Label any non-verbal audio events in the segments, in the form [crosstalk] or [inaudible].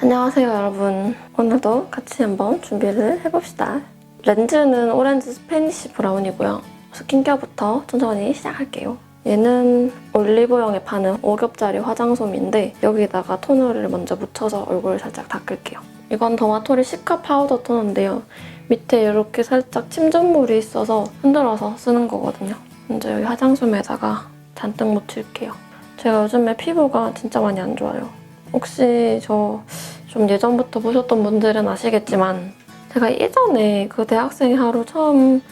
안녕하세요 여러분. 오늘도 같이 한번 준비를 해봅시다. 렌즈는 오렌지 스페니쉬 브라운이고요. 스킨케어부터 천천히 시작할게요. 얘는 올리브영에 파는 5겹짜리 화장솜인데 여기다가 토너를 먼저 묻혀서 얼굴을 살짝 닦을게요. 이건 더마토리 시카 파우더 토너인데요. 밑에 이렇게 살짝 침전물이 있어서 흔들어서 쓰는 거거든요. 먼저 여기 화장솜에다가 잔뜩 묻힐게요. 제가 요즘에 피부가 진짜 많이 안 좋아요 혹시 저 좀 예전부터 보셨던 분들은 아시겠지만 제가 예전에 그 대학생 하루 처음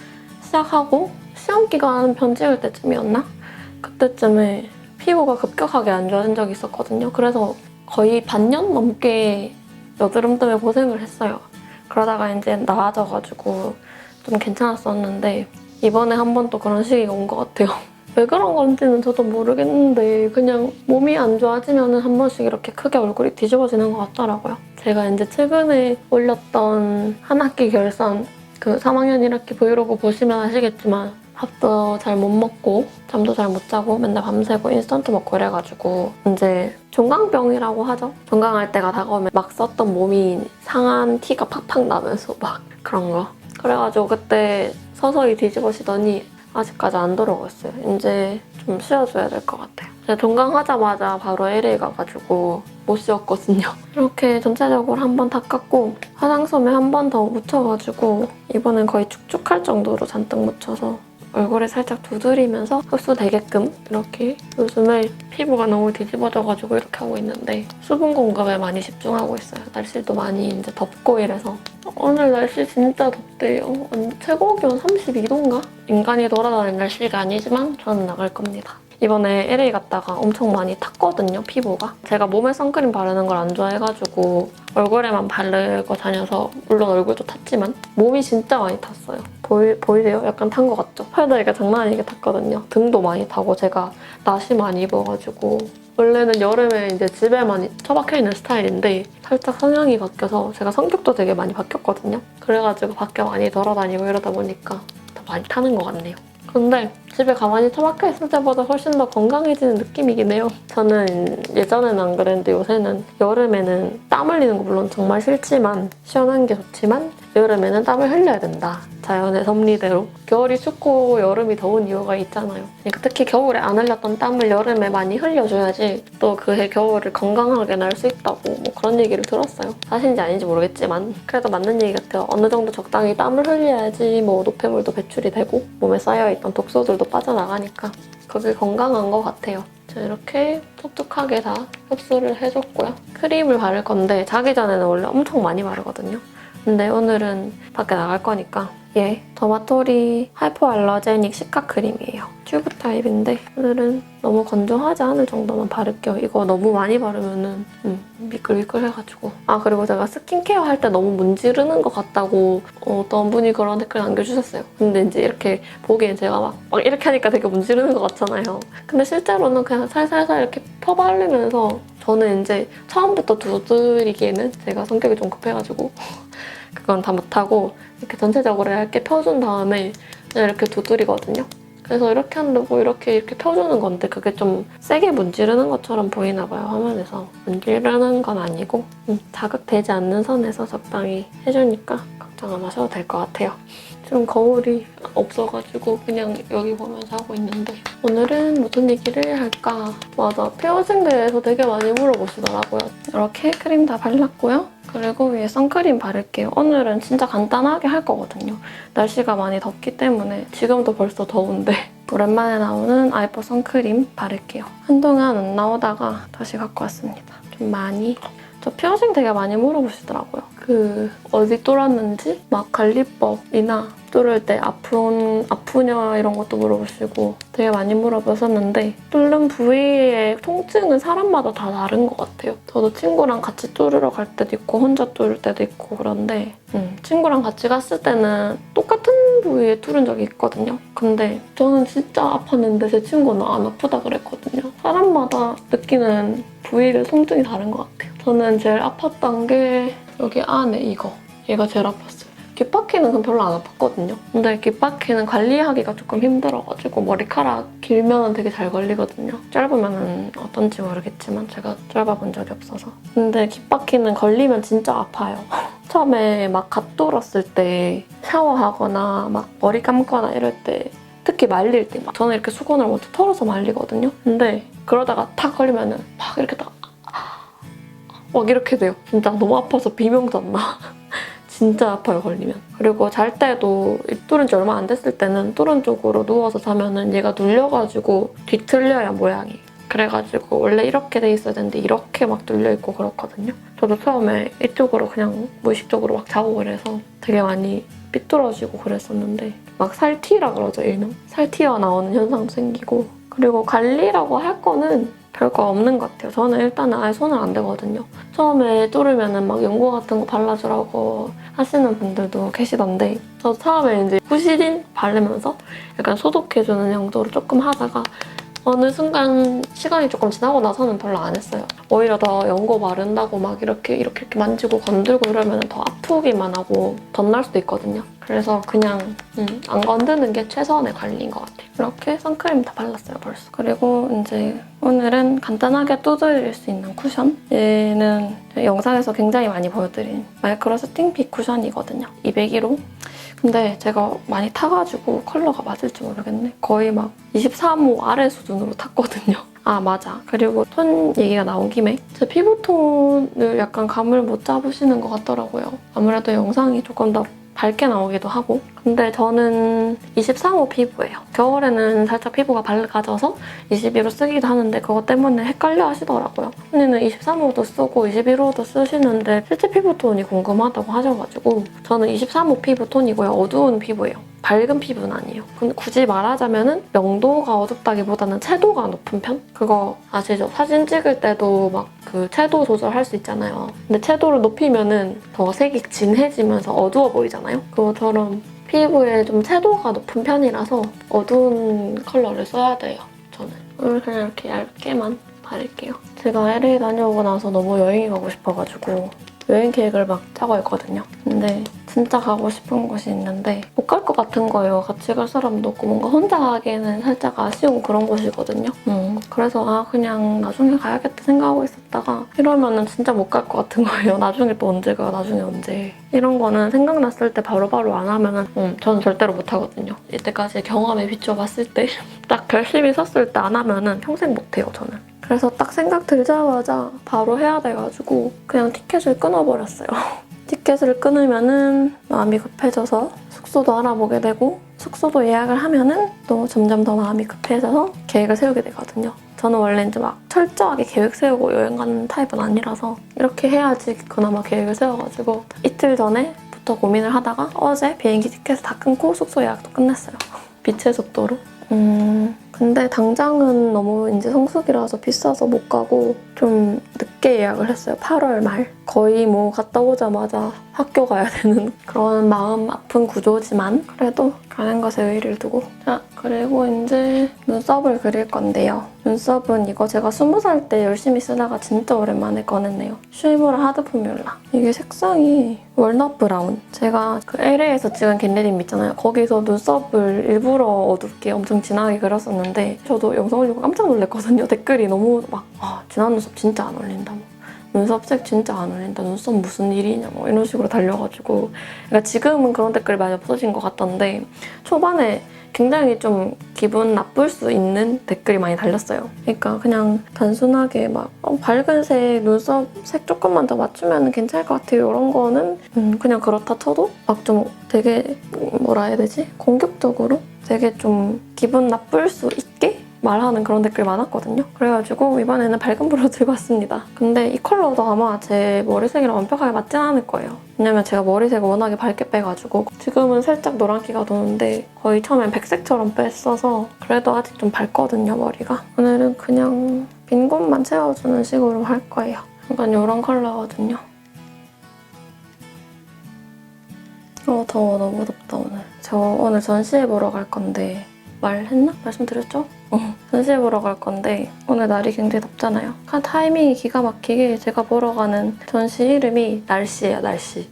시작하고 시험 기간 편 찍을 때쯤이었나? 그때쯤에 피부가 급격하게 안 좋아진 적이 있었거든요. 그래서 거의 반년 넘게 여드름 때문에 고생을 했어요. 그러다가 이제 나아져가지고 좀 괜찮았었는데 이번에 한 번 또 그런 시기가 온 것 같아요. 왜 그런 건지는 저도 모르겠는데 그냥 몸이 안 좋아지면 한 번씩 이렇게 크게 얼굴이 뒤집어지는 것 같더라고요. 제가 이제 최근에 올렸던 한 학기 결산 그 3학년 1학기 브이로그 보시면 아시겠지만 밥도 잘 못 먹고 잠도 잘 못 자고 맨날 밤새고 인스턴트 먹고 이래가지고 이제 종강병이라고 하죠. 종강할 때가 다가오면 막 썼던 몸이 상한 티가 팍팍 나면서 막 그런 거. 그래가지고 그때 서서히 뒤집어지더니 아직까지 안 돌아오겠어요. 이제 좀 쉬어줘야 될 것 같아요. 제가 종강하자마자 바로 LA 가가지고 못 쉬었거든요. [laughs] 이렇게 전체적으로 한 번 닦았고 화장솜에 한 번 더 묻혀가지고 이번엔 거의 축축할 정도로 잔뜩 묻혀서 얼굴에 살짝 두드리면서 흡수되게끔 이렇게 요즘에 피부가 너무 뒤집어져가지고 이렇게 하고 있는데 수분 공급에 많이 집중하고 있어요. 날씨도 많이 이제 덥고 이래서 오늘 날씨 진짜 덥대요. 완- 최고 기온 32도인가? 인간이 돌아다니는 날씨가 아니지만 저는 나갈 겁니다. 이번에 LA 갔다가 엄청 많이 탔거든요, 피부가. 제가 몸에 선크림 바르는 걸 안 좋아해가지고 얼굴에만 바르고 다녀서 물론 얼굴도 탔지만 몸이 진짜 많이 탔어요. 보이, 보이세요? 약간 탄 것 같죠? 팔다리가 장난 아니게 탔거든요. 등도 많이 타고 제가 낯이 많이 입어가지고 원래는 여름에 이제 집에만 처박혀 있는 스타일인데 살짝 성향이 바뀌어서 제가 성격도 되게 많이 바뀌었거든요. 그래가지고 밖에 많이 돌아다니고 이러다 보니까 더 많이 타는 것 같네요. 근데 집에 가만히 처박혀 있을 때보다 훨씬 더 건강해지는 느낌이긴 해요. 저는 예전에는 안 그랬는데 요새는 여름에는 땀 흘리는 거 물론 정말 싫지만 시원한 게 좋지만 여름에는 땀을 흘려야 된다. 자연의 섭리대로. 겨울이 춥고 여름이 더운 이유가 있잖아요. 그러니까 특히 겨울에 안 흘렸던 땀을 여름에 많이 흘려줘야지 또 그해 겨울을 건강하게 날 수 있다고 뭐 그런 얘기를 들었어요. 사실인지 아닌지 모르겠지만 그래도 맞는 얘기 같아요. 어느 정도 적당히 땀을 흘려야지 뭐 노폐물도 배출이 되고 몸에 쌓여있던 독소들도 빠져나가니까 그게 건강한 것 같아요. 자, 이렇게 촉촉하게 다 흡수를 해줬고요. 크림을 바를 건데 자기 전에는 원래 엄청 많이 바르거든요. 근데 오늘은 밖에 나갈 거니까 얘 더마토리 하이포알러제닉 시카 크림이에요. 튜브 타입인데 오늘은 너무 건조하지 않을 정도만 바를게요. 이거 너무 많이 바르면은 음, 미끌미끌해가지고 아 그리고 제가 스킨케어 할 때 너무 문지르는 것 같다고 어떤 분이 그런 댓글 남겨주셨어요. 근데 이제 이렇게 보기엔 제가 막, 막 이렇게 하니까 되게 문지르는 것 같잖아요. 근데 실제로는 그냥 살살살 이렇게 펴바르면서 저는 이제 처음부터 두드리기에는 제가 성격이 좀 급해가지고 그건 다 못하고 이렇게 전체적으로 얇게 펴준 다음에 그냥 이렇게 두드리거든요. 그래서 이렇게 한다고 이렇게 이렇게 펴주는 건데 그게 좀 세게 문지르는 것처럼 보이나 봐요 화면에서 문지르는 건 아니고 음, 자극되지 않는 선에서 적당히 해주니까 걱정 안 하셔도 될 것 같아요. 지금 거울이 없어가지고 그냥 여기 보면서 하고 있는데 오늘은 무슨 얘기를 할까? 맞아 피어싱 대해서 되게 많이 물어보시더라고요. 이렇게 크림 다 발랐고요. 그리고 위에 선크림 바를게요. 오늘은 진짜 간단하게 할 거거든요. 날씨가 많이 덥기 때문에 지금도 벌써 더운데 [laughs] 오랜만에 나오는 아이포 선크림 바를게요. 한동안 안 나오다가 다시 갖고 왔습니다. 좀 많이 저 피어싱 되게 많이 물어보시더라고요. 그 어디 뚫었는지 막 관리법이나 뚫을 때 아픈 아프냐 이런 것도 물어보시고 되게 많이 물어보셨는데 뚫는 부위의 통증은 사람마다 다 다른 것 같아요. 저도 친구랑 같이 뚫으러 갈 때도 있고 혼자 뚫을 때도 있고 그런데 음, 친구랑 같이 갔을 때는 똑같은 부위에 뚫은 적이 있거든요. 근데 저는 진짜 아팠는데 제 친구는 안 아프다 그랬거든요. 사람마다 느끼는 부위를 통증이 다른 것 같아요. 저는 제일 아팠던 게 여기 안에 이거. 얘가 제일 아팠어요. 귓바퀴는 별로 안 아팠거든요. 근데 귓바퀴는 관리하기가 조금 힘들어가지고 머리카락 길면 되게 잘 걸리거든요. 짧으면 어떤지 모르겠지만 제가 짧아본 적이 없어서. 근데 귓바퀴는 걸리면 진짜 아파요. [laughs] 처음에 막 갓 돌았을 때 샤워하거나 막 머리 감거나 이럴 때 특히 말릴 때 막 저는 이렇게 수건을 먼저 털어서 말리거든요. 근데 그러다가 탁 걸리면은 막 이렇게 딱 막 이렇게 돼요. 진짜 너무 아파서 비명도 나. [laughs] 진짜 아파요 걸리면. 그리고 잘 때도 이 뚫은 지 얼마 안 됐을 때는 뚫은 쪽으로 누워서 자면은 얘가 눌려가지고 뒤틀려야 모양이. 그래가지고 원래 이렇게 돼 있어야 되는데 이렇게 막 뚫려 있고 그렇거든요. 저도 처음에 이쪽으로 그냥 무의식적으로 막 자고 그래서 되게 많이 삐뚤어지고 그랬었는데 막 살티라 그러죠 일명. 살 튀어 나오는 현상도 생기고 그리고 관리라고 할 거는 별거 없는 것 같아요. 저는 일단은 아예 손을 안 대거든요. 처음에 뚫으면은 막 연고 같은 거 발라주라고 하시는 분들도 계시던데 저 처음에 이제 후시딘 바르면서 약간 소독해주는 용도로 조금 하다가 어느 순간 시간이 조금 지나고 나서는 별로 안 했어요. 오히려 더 연고 바른다고 막 이렇게 이렇게 이렇게 만지고 건들고 이러면 더 아프기만 하고 덧날 수도 있거든요. 그래서 그냥 음, 안 건드는 게 최선의 관리인 것 같아요. 이렇게 선크림 다 발랐어요 벌써. 그리고 이제 오늘은 간단하게 두드릴 수 있는 쿠션. 얘는 영상에서 굉장히 많이 보여드린 마이크로 스팅픽 쿠션이거든요. 201호. 근데 제가 많이 타가지고 컬러가 맞을지 모르겠네. 거의 막 23호 아래 수준으로 탔거든요. 아 맞아. 그리고 톤 얘기가 나온 김에 제 피부톤을 약간 감을 못 잡으시는 것 같더라고요. 아무래도 영상이 조금 더 밝게 나오기도 하고 근데 저는 23호 피부예요. 겨울에는 살짝 피부가 밝아져서 21호 쓰기도 하는데 그것 때문에 헷갈려 하시더라고요. 언니는 23호도 쓰고 21호도 쓰시는데 실제 피부톤이 궁금하다고 하셔가지고 저는 23호 피부톤이고요. 어두운 피부예요. 밝은 피부는 아니에요. 근데 굳이 말하자면은 명도가 어둡다기보다는 채도가 높은 편? 그거 아시죠? 사진 찍을 때도 막 그 채도 조절할 수 있잖아요. 근데 채도를 높이면은 더 색이 진해지면서 어두워 보이잖아요. 그것처럼 피부에 좀 채도가 높은 편이라서 어두운 컬러를 써야 돼요. 저는 오늘 그냥 이렇게 얇게만 바를게요. 제가 LA 다녀오고 나서 너무 여행이 가고 싶어가지고 여행 계획을 막 짜고 있거든요. 근데 진짜 가고 싶은 곳이 있는데 못 갈 것 같은 거예요. 같이 갈 사람도 없고 뭔가 혼자 가기에는 살짝 아쉬운 그런 곳이거든요. 음, 그래서 아 그냥 나중에 가야겠다 생각하고 있었다가 이러면은 진짜 못 갈 것 같은 거예요. [laughs] 나중에 또 언제 가? 나중에 언제? 이런 거는 생각났을 때 바로바로 안 하면은 음, 저는 절대로 못 하거든요. 이때까지 경험에 비춰봤을 때 [laughs] 딱 결심이 섰을 때 안 하면은 평생 못 해요. 저는. 그래서 딱 생각 들자마자 바로 해야 돼가지고 그냥 티켓을 끊어버렸어요. [laughs] 티켓을 끊으면은 마음이 급해져서 숙소도 알아보게 되고 숙소도 예약을 하면은 또 점점 더 마음이 급해져서 계획을 세우게 되거든요. 저는 원래 이제 막 철저하게 계획 세우고 여행 가는 타입은 아니라서 이렇게 해야지 그나마 계획을 세워가지고 이틀 전에부터 고민을 하다가 어제 비행기 티켓을 다 끊고 숙소 예약도 끝냈어요. [laughs] 빛의 속도로. 음, 근데 당장은 너무 이제 성수기라서 비싸서 못 가고 좀 늦게 예약을 했어요. 8월 말. 거의 뭐 갔다 오자마자 학교 가야 되는 [laughs] 그런 마음 아픈 구조지만 그래도 가는 것에 의의를 두고 자 그리고 이제 눈썹을 그릴 건데요. 눈썹은 이거 제가 20살 때 열심히 쓰다가 진짜 오랜만에 꺼냈네요. 슈이무라 하드 포뮬라. 이게 색상이 월넛 브라운. 제가 그 LA에서 찍은 겟레림 있잖아요. 거기서 눈썹을 일부러 어둡게 엄청 진하게 그렸었는데 저도 영상 올리고 깜짝 놀랐거든요. [laughs] 댓글이 너무 막 아, 진한 눈썹 진짜 안 어울린다. 뭐. 눈썹색 진짜 안 어울린다. 눈썹 무슨 일이냐 뭐 이런 식으로 달려가지고 그러니까 지금은 그런 댓글이 많이 없어진 것 같던데 초반에 굉장히 좀 기분 나쁠 수 있는 댓글이 많이 달렸어요. 그러니까 그냥 단순하게 막 어, 밝은색 눈썹 색 조금만 더 맞추면 괜찮을 것 같아요. 이런 거는 음, 그냥 그렇다 쳐도 막 좀 되게 뭐라 해야 되지? 공격적으로 되게 좀 기분 나쁠 수 있게 말하는 그런 댓글이 많았거든요. 그래가지고 이번에는 밝은 브로 [laughs] 들고 왔습니다. 근데 이 컬러도 아마 제 머리색이랑 완벽하게 맞진 않을 거예요. 왜냐면 제가 머리색을 워낙에 밝게 빼가지고 지금은 살짝 노란기가 도는데 거의 처음엔 백색처럼 뺐어서 그래도 아직 좀 밝거든요, 머리가. 오늘은 그냥 빈 곳만 채워주는 식으로 할 거예요. 약간 이런 컬러거든요. 어, 더워. 너무 덥다, 오늘. 저 오늘 전시회 보러 갈 건데 말했나? 말씀드렸죠? 어, 전시회 보러 갈 건데 오늘 날이 굉장히 덥잖아요. 한 타이밍이 기가 막히게 제가 보러 가는 전시 이름이 날씨예요, 날씨.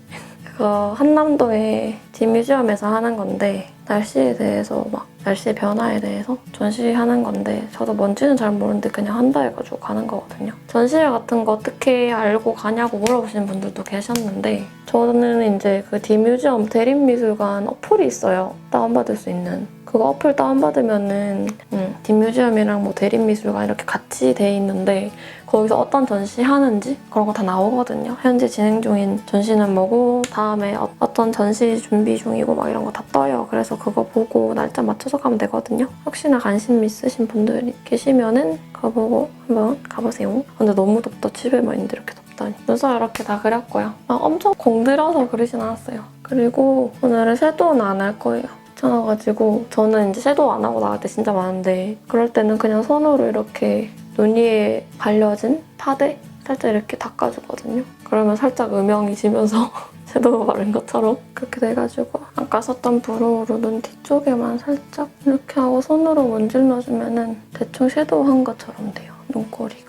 그거 한남동의 디뮤지엄에서 하는 건데 날씨에 대해서 막 날씨의 변화에 대해서 전시하는 건데 저도 뭔지는 잘 모르는데 그냥 한다 해가지고 가는 거거든요. 전시회 같은 거 어떻게 알고 가냐고 물어보시는 분들도 계셨는데 저는 이제 그 디뮤지엄 대림미술관 어플이 있어요. 다운받을 수 있는. 그거 어플 다운받으면은 음, 디뮤지엄이랑 뭐 대림미술관 이렇게 같이 돼 있는데 거기서 어떤 전시 하는지 그런 거 다 나오거든요. 현재 진행 중인 전시는 뭐고 다음에 어, 어떤 전시 준비 중이고 막 이런 거 다 떠요. 그래서 그거 보고 날짜 맞춰서 가면 되거든요. 혹시나 관심 있으신 분들이 계시면은 가보고 한번 가보세요. 근데 너무 덥다. 집에만 있는데 이렇게 덥다니. 눈썹 이렇게 다 그렸고요. 막 엄청 공들여서 그리진 않았어요. 그리고 오늘은 섀도우는 안 할 거예요. 귀찮아가지고 저는 이제 섀도우 안 하고 나갈 때 진짜 많은데 그럴 때는 그냥 손으로 이렇게 눈 위에 발려진 파데 살짝 이렇게 닦아주거든요. 그러면 살짝 음영이 지면서 [laughs] 섀도우 바른 것처럼 그렇게 돼가지고 아까 썼던 브로우로 눈 뒤쪽에만 살짝 이렇게 하고 손으로 문질러주면 은 대충 섀도우 한 것처럼 돼요. 눈꼬리가.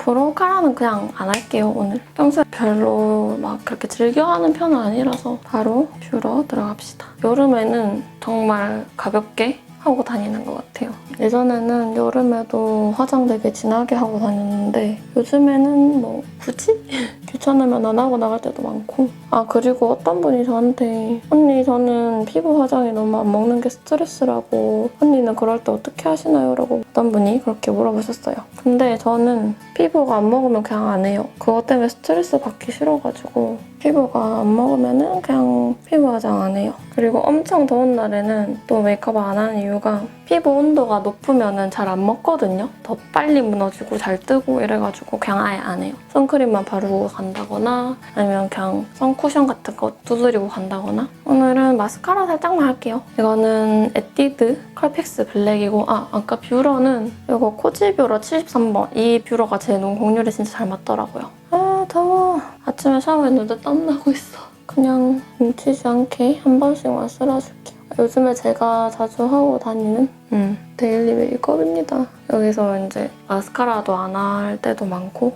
브로우 카라는 그냥 안 할게요 오늘. 평소에 별로 막 그렇게 즐겨하는 편은 아니라서 바로 뷰러 들어갑시다. 여름에는 정말 가볍게 하고 다니는 것 같아요. 예전에는 여름에도 화장 되게 진하게 하고 다녔는데 요즘에는 뭐 굳이 [laughs] 귀찮으면 안 하고 나갈 때도 많고 아 그리고 어떤 분이 저한테 언니 저는 피부 화장이 너무 안 먹는 게 스트레스라고 언니는 그럴 때 어떻게 하시나요? 라고 어떤 분이 그렇게 물어보셨어요. 근데 저는 피부가 안 먹으면 그냥 안 해요. 그것 때문에 스트레스 받기 싫어가지고 피부가 안 먹으면은 그냥 피부 화장 안 해요. 그리고 엄청 더운 날에는 또 메이크업 안 하는 이유가 피부 온도가 높으면은 잘 안 먹거든요. 더 빨리 무너지고 잘 뜨고 이래가지고 그냥 아예 안 해요. 선크림만 바르고 간다거나 아니면 그냥 선쿠션 같은 거 두드리고 간다거나 오늘은 마스카라 살짝만 할게요. 이거는 에뛰드 컬픽스 블랙이고 아 아까 뷰러는 이거 코지 뷰러 73번 이 뷰러가 제 눈 공률에 진짜 잘 맞더라고요. 아 더워. 아침에 샤워했는데 땀나고 있어. 그냥 뭉치지 않게 한 번씩만 쓸어줄게요. 요즘에 제가 자주 하고 다니는 음, 데일리 메이크업입니다. 여기서 이제 마스카라도 안 할 때도 많고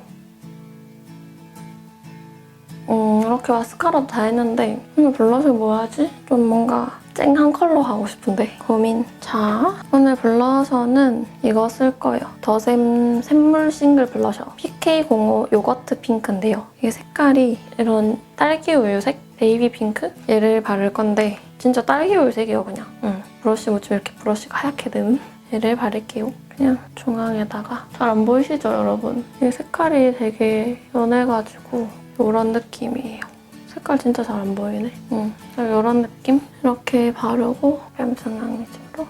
음, 이렇게 마스카라도 다 했는데 오늘 블러셔 뭐 하지? 좀 뭔가 쨍한 컬러 하고 싶은데 고민. 자, 오늘 블러셔는 이거 쓸 거예요. 더샘 샘물 싱글 블러셔. PK05 요거트 핑크인데요. 이게 색깔이 이런 딸기 우유색? 베이비 핑크? 얘를 바를 건데 진짜 딸기 우유색이에요 그냥. 응. 브러쉬 묻히면 이렇게 브러쉬가 하얗게 되는 얘를 바를게요. 그냥 중앙에다가 잘 안 보이시죠 여러분? 이 색깔이 되게 연해가지고 이런 느낌이에요. 색깔 진짜 잘 안 보이네. 응. 이런 느낌? 이렇게 바르고 뱀슨랑이즈로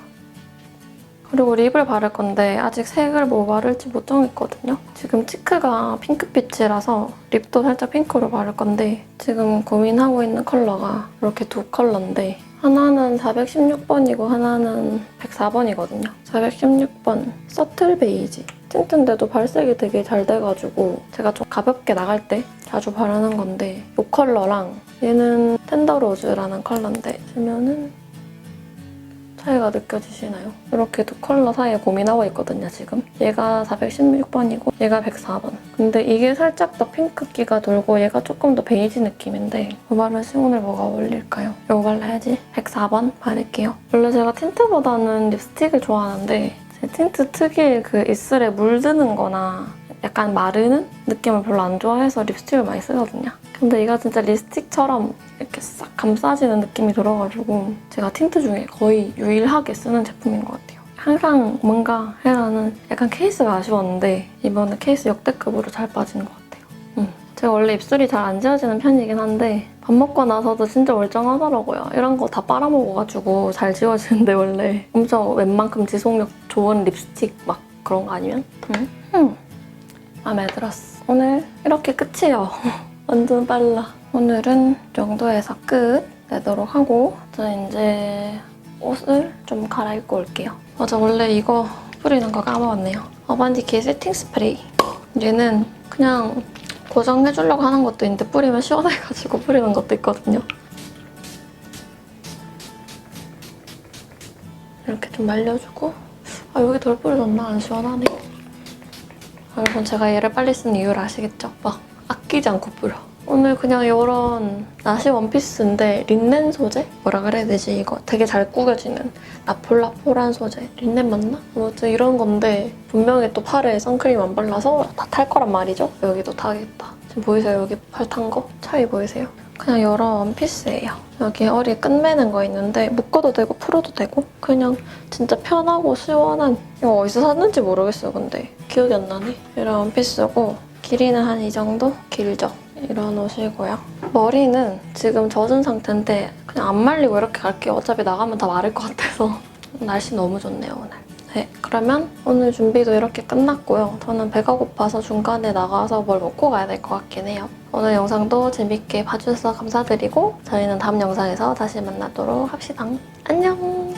그리고 립을 바를 건데 아직 색을 뭐 바를지 못 정했거든요. 지금 치크가 핑크빛이라서 립도 살짝 핑크로 바를 건데 지금 고민하고 있는 컬러가 이렇게 두 컬러인데 하나는 416번이고 하나는 104번이거든요. 416번 서틀 베이지. 틴트인데도 발색이 되게 잘 돼가지고 제가 좀 가볍게 나갈 때 자주 바르는 건데 이 컬러랑 얘는 텐더 로즈라는 컬러인데 쓰면은 차이가 느껴지시나요? 이렇게 두 컬러 사이에 고민하고 있거든요, 지금. 얘가 416번이고 얘가 104번. 근데 이게 살짝 더 핑크기가 돌고 얘가 조금 더 베이지 느낌인데 이 바르시 오늘 뭐가 어울릴까요? 이거 발라야지. 104번 바를게요. 원래 제가 틴트보다는 립스틱을 좋아하는데 제 틴트 특유의 그 입술에 물드는 거나 약간 마르는 느낌을 별로 안 좋아해서 립스틱을 많이 쓰거든요. 근데 이거 진짜 립스틱처럼 이렇게 싹 감싸지는 느낌이 들어가지고 제가 틴트 중에 거의 유일하게 쓰는 제품인 것 같아요. 항상 뭔가 헤라는 약간 케이스가 아쉬웠는데 이번에 케이스 역대급으로 잘 빠지는 것 같아요. 음. 제가 원래 입술이 잘 안 지워지는 편이긴 한데 밥 먹고 나서도 진짜 멀쩡하더라고요. 이런 거 다 빨아먹어가지고 잘 지워지는데 원래 엄청 웬만큼 지속력 좋은 립스틱 막 그런 거 아니면? 음. 음. 마음에 들었어. 오늘 이렇게 끝이에요. [laughs] 완전 빨라. 오늘은 이 정도에서 끝 내도록 하고 저 이제 옷을 좀 갈아입고 올게요. 맞아 원래 이거 뿌리는 거 까먹었네요. 어반디키 세팅 스프레이. 얘는 그냥 고정해주려고 하는 것도 있는데 뿌리면 시원해가지고 뿌리는 것도 있거든요. 이렇게 좀 말려주고 아 여기 덜 뿌려졌나? 안 시원하네. 여러분 제가 얘를 빨리 쓰는 이유를 아시겠죠? 막 아끼지 않고 뿌려. 오늘 그냥 이런 나시 원피스인데 린넨 소재? 뭐라 그래야 되지 이거 되게 잘 구겨지는 나폴라폴한 소재 린넨 맞나? 아무튼 이런 건데 분명히 또 팔에 선크림 안 발라서 다 탈 거란 말이죠 여기도 타겠다 지금 보이세요 여기 팔 탄 거? 차이 보이세요? 그냥 이런 원피스예요 여기 허리에 끝매는 거 있는데 묶어도 되고 풀어도 되고 그냥 진짜 편하고 시원한 이거 어디서 샀는지 모르겠어요 근데 기억이 안 나네 이런 원피스고 길이는 한 이 정도? 길죠 이런 옷이고요. 머리는 지금 젖은 상태인데 그냥 안 말리고 이렇게 갈게요. 어차피 나가면 다 마를 것 같아서. [laughs] 날씨 너무 좋네요 오늘. 네 그러면 오늘 준비도 이렇게 끝났고요. 저는 배가 고파서 중간에 나가서 뭘 먹고 가야 될 것 같긴 해요. 오늘 영상도 재밌게 봐주셔서 감사드리고 저희는 다음 영상에서 다시 만나도록 합시다. 안녕